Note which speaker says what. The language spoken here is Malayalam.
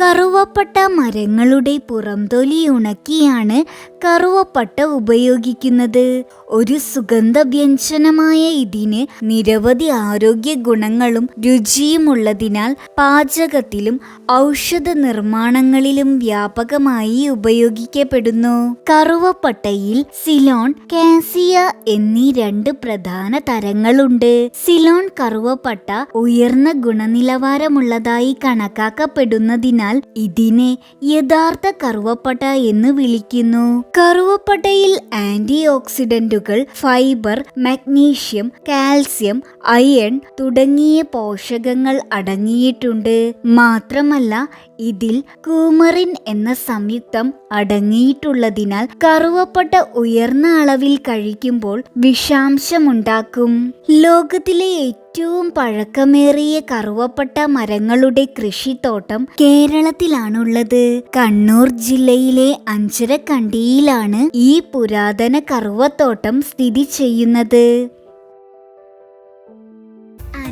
Speaker 1: കറുവപ്പട്ട മരങ്ങളുടെ പുറംതൊലി ഉണക്കിയാണ് കറുവപ്പട്ട ഉപയോഗിക്കുന്നത്. ഒരു സുഗന്ധ വ്യഞ്ജനമായ ഇതിന് നിരവധി ആരോഗ്യ ഗുണങ്ങളും രുചിയുമുള്ളതിനാൽ പാചകത്തിലും ഔഷധ നിർമ്മാണങ്ങളിലും വ്യാപകമായി ഉപയോഗിക്കപ്പെടുന്നു. കറുവപ്പട്ടയിൽ സിലോൺ കാസിയ എന്നീ രണ്ട് പ്രധാന തരങ്ങളുണ്ട്. സിലോൺ കറുവപ്പട്ട ഉയർന്ന ഗുണനിലവാരമുള്ളതായി കണക്കാക്കപ്പെടുന്നതിനാൽ ഇതിനെ യഥാർത്ഥ കറുവപ്പട്ട എന്ന് വിളിക്കുന്നു. കറുവപ്പട്ടയിൽ ആന്റി ഓക്സിഡന്റുകൾ ഫൈബർ മഗ്നീഷ്യം കാൽസ്യം അയൺ തുടങ്ങിയ പോഷകങ്ങൾ അടങ്ങിയിട്ടുണ്ട്. മാത്രമല്ല ഇതിൽ കൂമറിൻ എന്ന സംയുക്തം അടങ്ങിയിട്ടുള്ളതിനാൽ കറുവപ്പട്ട ഉയർന്ന അളവിൽ കഴിക്കുമ്പോൾ വിഷാംശമുണ്ടാക്കും. ലോകത്തിലെ ഏറ്റവും പഴക്കമേറിയ കറുവപ്പട്ട മരങ്ങളുടെ കൃഷിത്തോട്ടം കേരളത്തിലാണുള്ളത്. കണ്ണൂർ ജില്ലയിലെ അഞ്ചരക്കണ്ടിയിലാണ് ഈ പുരാതന കറുവത്തോട്ടം സ്ഥിതി ചെയ്യുന്നത്.